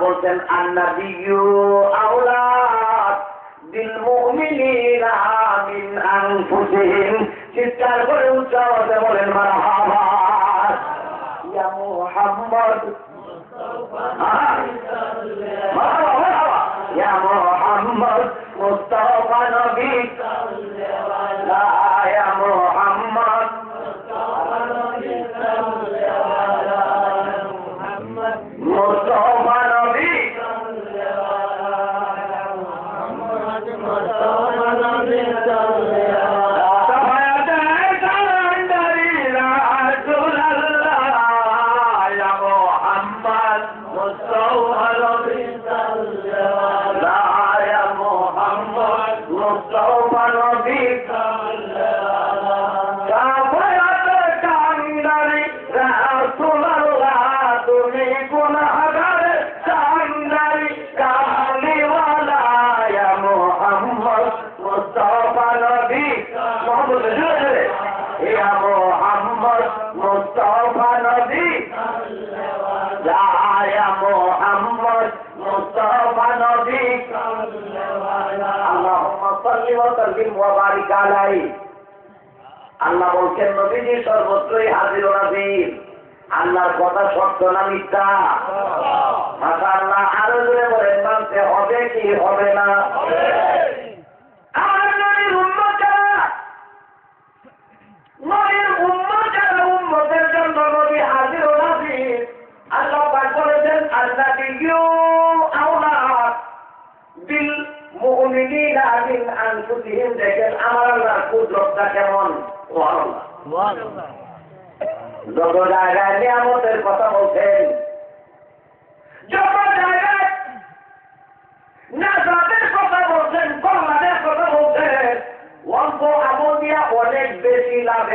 বলছেন মুমিনিনা মিন আনফুসিহিম। চিৎকার করে উচ্চ বলেন মারহাবা ইয়া ওয়া বারিক আলাইহি আল্লাহ বলছেন নবীজি সর্বত্রই হাজির নাজির। আল্লাহর কথা সত্য না মিথ্যা? মাথা আল্লাহ আরও জোরে বলেন মানতে হবে কি হবে না?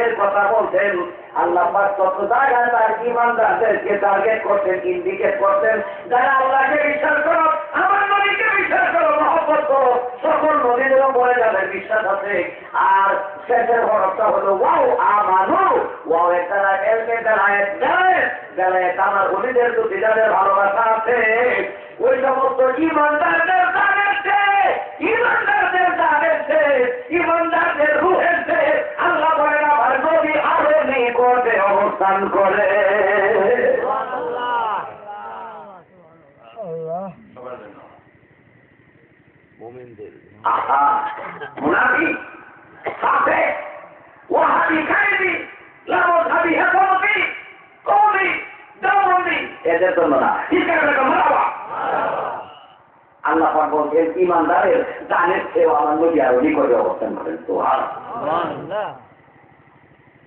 লাভের কথা বলছেন, আল্লাহ তার ইমানদারদেরকে টার্গেট করছেন ইন্ডিকেট করছেন, যারা আল্লাহকে বিশ্বাস করো, আমার নদীকে বিশ্বাস করো, মহব্বত করো, সকল নদীদের উপরে যাদের বিশ্বাস আছে। আর শেষের বরফটা হলো ওয়াও, আমানু। ওয়াও একটা একটা আয়াত দেয় যারা আমার ভালোবাসা আছে, ওই সমস্ত ইমানদারদের ইমানদারদের ইমানদারদের রুহেছে অবস্থান করে। আহা মুনাফি সাথে ওয়াহাবি খাইবি লামধাবি হেকমতি কৌমি দাওবন্দি এদের জন্য না। ইসকার বেগম মারাবা। আল্লাহ পাক জানের চেয়েও আমার নবী আরও নিকটে অবস্থান করেন। তো আর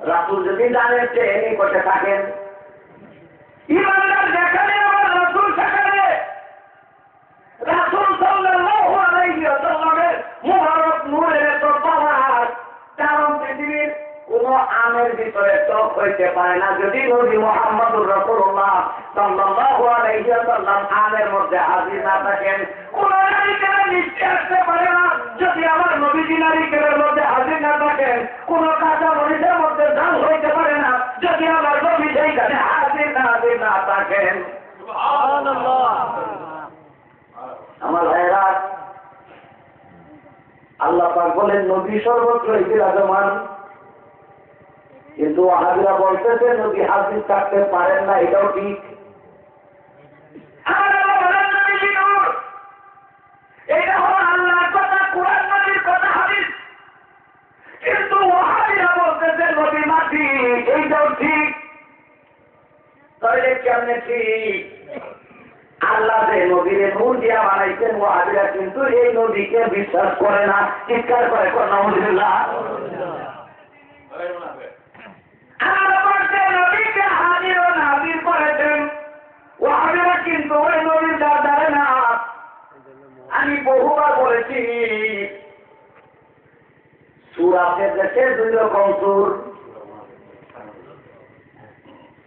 রাসুল যদি জানেন যে নিকটে থাকেন, ইমানদার যেখানে আমার রাসুল সেখানে। রাসুল কারণ আমের ভিতরে টক হইতে পারে না। যদি নবী মোহাম্মদুর রাসূলুল্লাহ আমের মধ্যে হাজির না থাকেন হাজির না থাকেন আমার ভাইরা আল্লাহ পাক বলেন নবী সর্বত্রই বিরাজমান। কিন্তু হাজিরা বলতেছে নবী হাজির থাকতে পারেন না এটাও ঠিক। আর আল্লাহ বলেন নবীজি নূর। এটা হলো আল্লাহর কথা কোরআন নবীর কথা হাদিস। কিন্তু ওহাবিরা বলতেছে নবী মাটি এইটাও ঠিক। তাহলে আল্লাহ যে নদীরে নূর দিয়া বানাইছেন মহাজিরা কিন্তু এই নদীকে বিশ্বাস করে না, চিৎকার করে কন্যা কিন্তু ওই নদীর দাঁড়ায় না। আমি বহুবার বলেছি, সুর আছে দেশে দুই রকম সুর।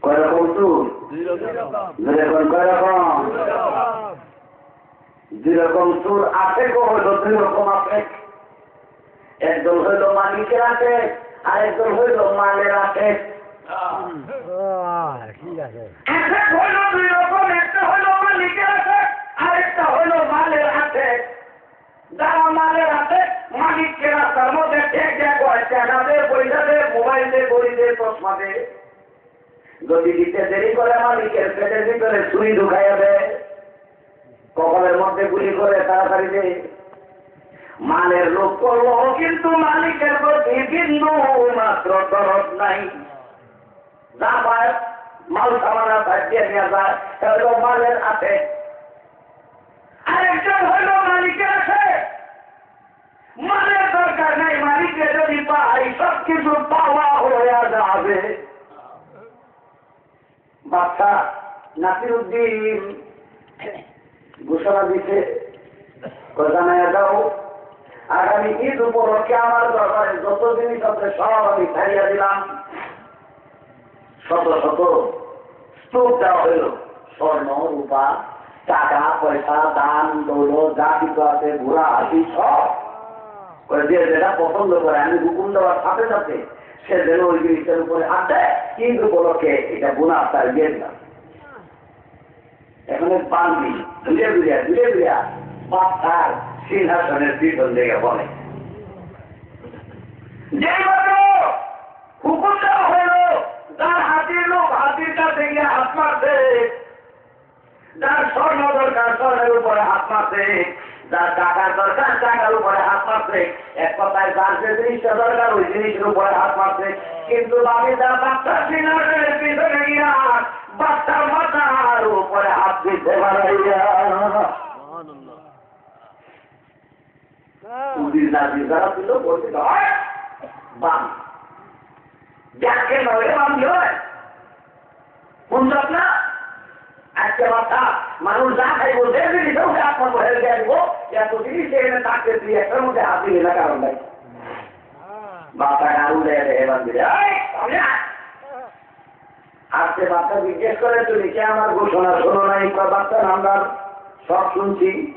কয় রকম সুর দুই রকম কয় রকম দুই সুর আছে হইল দুই রকম আছে। একদল হইল মালিকের আছে আর একদল হইল মালের আছে ঠিক আছে। একটা হইল দুই রকম একটা হইল মালিকের আছে আর একটা হইল মালের আছে যারা মালের আছে মালিককে রাস্তার মধ্যে ঠেক দেয় টাকা দে পয়সা দে মোবাইল দে গড়ি দে চশমা দে যদি দিতে দেরি করে মালিকের পেটের ভিতরে সুই ঢুকাইয়া দেয়, কপালের মধ্যে গুলি করে তাড়াতাড়ি দে মালের লোক করল, কিন্তু মালিকের প্রতি বিন্দু মাত্র দরদ নাই। যা পায়, মাল সামানা সাজিয়ে নিয়ে যায়। মালের আছে আরেকজন হইল মালিকের আছে মালের দরকার নাই মালিকের যদি পাই সব কিছু পাওয়া হয়ে যাবে বাচ্চা নাসির উদ্দিন ঘোষণা দাও আগামী ঈদ উপলক্ষে আমার দরবারে যত জিনিস আছে সব আমি ছাড়িয়ে দিলাম। শত শত স্তূপ দেওয়া হইল। স্বর্ণ, রূপা, টাকা, পয়সা, দান দৌল যা কিছু আছে ঘোরা হাসি সব। করে দিয়ে যেটা পছন্দ করে, আমি হুকুম দেওয়ার সাথে সাথে সে যেন ওই জিনিসের উপরে হাত দেয়। কিন্তু উপলক্ষে এটা গুণা তার দিয়ে দিলাম। এখানে বান্দি ধুলে ধুলিয়া ধুলে ধুলিয়া সিংহাসনের পিছন দিকে বলে। তার লোক হাত দরকার এক জিনিসটা দরকার, ওই হাত কিন্তু আমি তার বাচ্চা সিনারের পিছনে বাচ্চার মাথার উপরে হাত দিতে পারাইয়া। নাজির যারা ছিল বলছিল "হয়, বাম। যাকে নয় বাম হয়। শুনছ না? আজকে কথা মানুষ যা খাইব যে জিনিস ওকে আপনার দিয়ে দিব এত জিনিস এখানে তাকে তুই একটার মধ্যে হাত দিলি না কারণ নাই। বাপটা গাড়ু দেয় দেয় এবার দিলে "এই, সামনে আজকে বাচ্চা জিজ্ঞেস করে তুমি কে আমার ঘোষণা শোনো নাই? বাচ্চা আমরা সব শুনছি।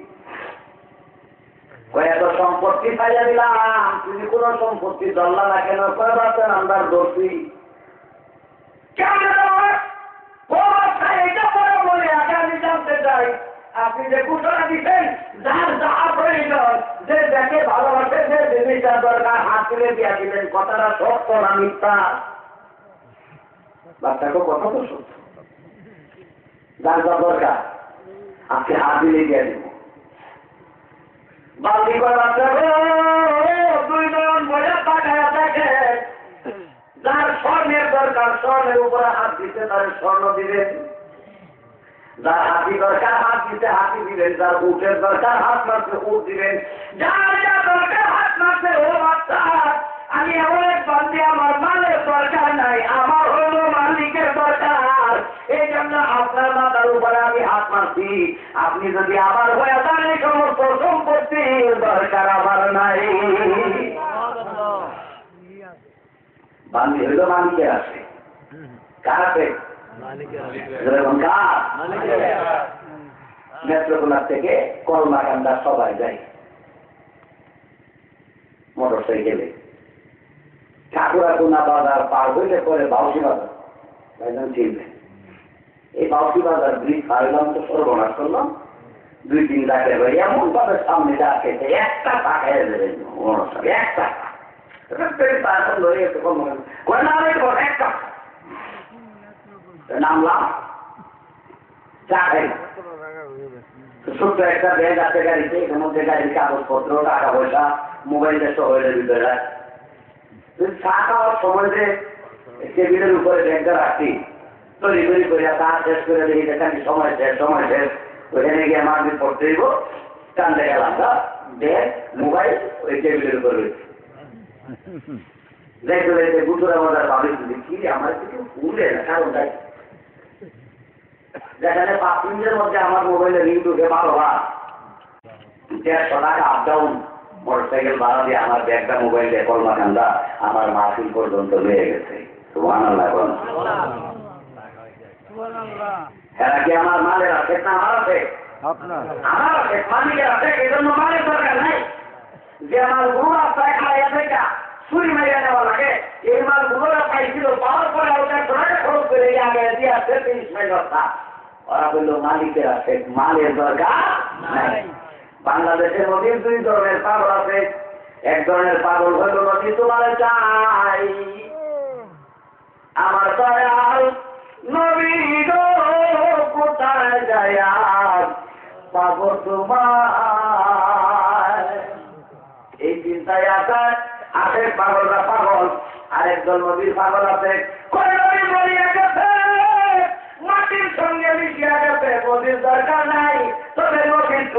এত সম্পত্তি পাইয়া দিলাম তুমি কোন সম্পত্তি দল্লা না। কেন কয় বাচ্চা আমরা দোষী। আপনি যে ঘোষণা দিচ্ছেন যার যা প্রয়োজন যে দেখে ভালোবাসে যে জিনিসটা দরকার হাত তুলে দিয়া কথাটা সত্য না মিথ্যা? বাচ্চাকে কথা তো সত্য যার যা দরকার আপনি হাত দিলে দিয়ে দিব। বালতি করে বাচ্চা গো, দুই জন বলে তাকায় দেখে যার স্বর্ণের দরকার স্বর্ণের উপরে হাত দিতে তার স্বর্ণ দিবেন যার হাতি দরকার হাত দিতে হাতি দিবেন যার উঠের দরকার হাত মারতে উঠ দিবেন যার যা দরকার হাত মারতে ও বাচ্চা আমি এমন এক বান্দি, আমার মালের দরকার নাই, আমার হলো মালিকের দরকার। এই জন্য আপনার মাথার উপরে আমি হাত মারছি। আপনি যদি আমার হয়ে যান, এই সমস্ত সম্পত্তির দরকার আমার নাই। বান্দি হইল মালিকের আছে কার আছে নেত্রকোনার থেকে কলমাকান্দা সবাই যায়। মোটর ঠাকুরাকুনা বাজার পার হইলে পরে বাউসি বাজার ভাইজান এই বাউসি বাজার ব্রিজ পারলাম তো সর্বনাশ করলাম। দুই তিন লাখের ভাই এমন ভাবে সামনে খেতে একটা দেবেন অনুষ্ঠান একটা নামলাম একটা ব্যাগ আছে গাড়িতে এর মধ্যে গাড়ির কাগজপত্র, টাকা পয়সা মোবাইলের শহরের ভিতরে তুই চা খাওয়ার সময় যে টেবিলের উপরে ব্যাগটা রাখছি তৈরি তৈরি করে চা শেষ করে দেখি দেখানি সময় শেষ সময় শেষ। ওইখানে গিয়ে আমার দিন পড়তে দিব টানতে গেলাম না ব্যাগ মোবাইল ওই টেবিলের উপরে রয়েছে। দেখতে দেখতে ভাবি কি? আমার কিছু ভুলে না কারণটা কি? যেখানে পাঁচ মিনিটের মধ্যে আমার মোবাইলে লিঙ্ক ঢুকে দেড়শো টাকা আপ ডাউন মোটরসাইকেল ভাড়া দিয়ে আমার ব্যাগটা মোবাইল দিয়ে কলমা কান্দা আমার মাহফিল পর্যন্ত লয়ে গেছে। এরা কি আমার মালের আছে না আমার আছে আমার আছে মালিকের আছে এই জন্য মালের দরকার নাই। যে মালগুলো রাস্তায় খাইয়া থেকে চুরি মারিয়া নেওয়া লাগে। এই মাল গুলোরা পাইছিল পাওয়ার পরে ওটা টাকা খরচ করে আগে দিয়ে আসছে তিরিশ মাইল রাস্তা। ওরা বলল মালিকের আছে মালের দরকার নাই। বাংলাদেশের নদীর দুই ধরনের পাগল আছে। এক ধরনের পাগল হইল নদী তোমার চাই। আমার দয়াল নবী কোথায় যায় পাব তোমার? এই চিন্তায় আছে, আরেক পাগলরা পাগল, আরেকজন নবীর পাগল আছে।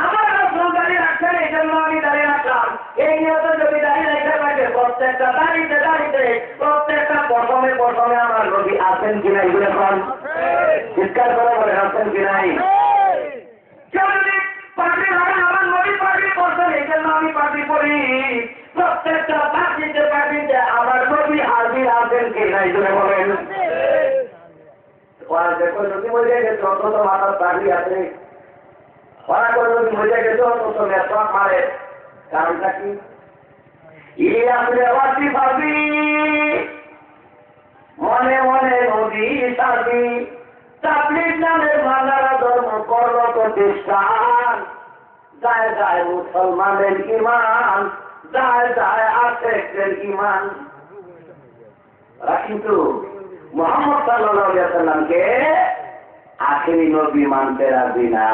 আমার রসুল রাখছেন এই জন্য আমি দাঁড়িয়ে রাখলাম এই নিয়ত থাকে প্রত্যেকটা দাঁড়িতে দাঁড়িতে প্রত্যেকটা প্রথমে প্রথমে আমার নদী আছেন কিনা এগুলো এখন আমার নদী পাখি করছেন এই আমি পাখি করি প্রত্যেকটা পাখিতে পাখিতে আমার বলেন। যদি আছে। কি? মনে মনে নদী সাবি চাপলির নামে বাংলারা ধর্ম করল প্রতিষ্ঠান যায় যায় মুসলমানের ইমান যায় যায় আশেকের ইমান কিন্তু মোহাম্মদ সাল্লামকে আখেরি নবী মানতে রাজি না।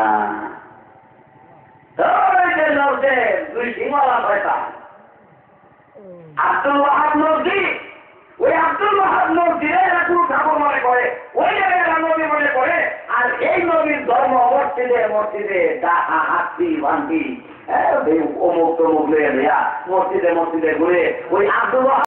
ওই ওই নবী আর এই নবীর ধর্ম হাতি অমুক তমুক মসজিদে মসজিদে ঘুরে ওই আব্দুল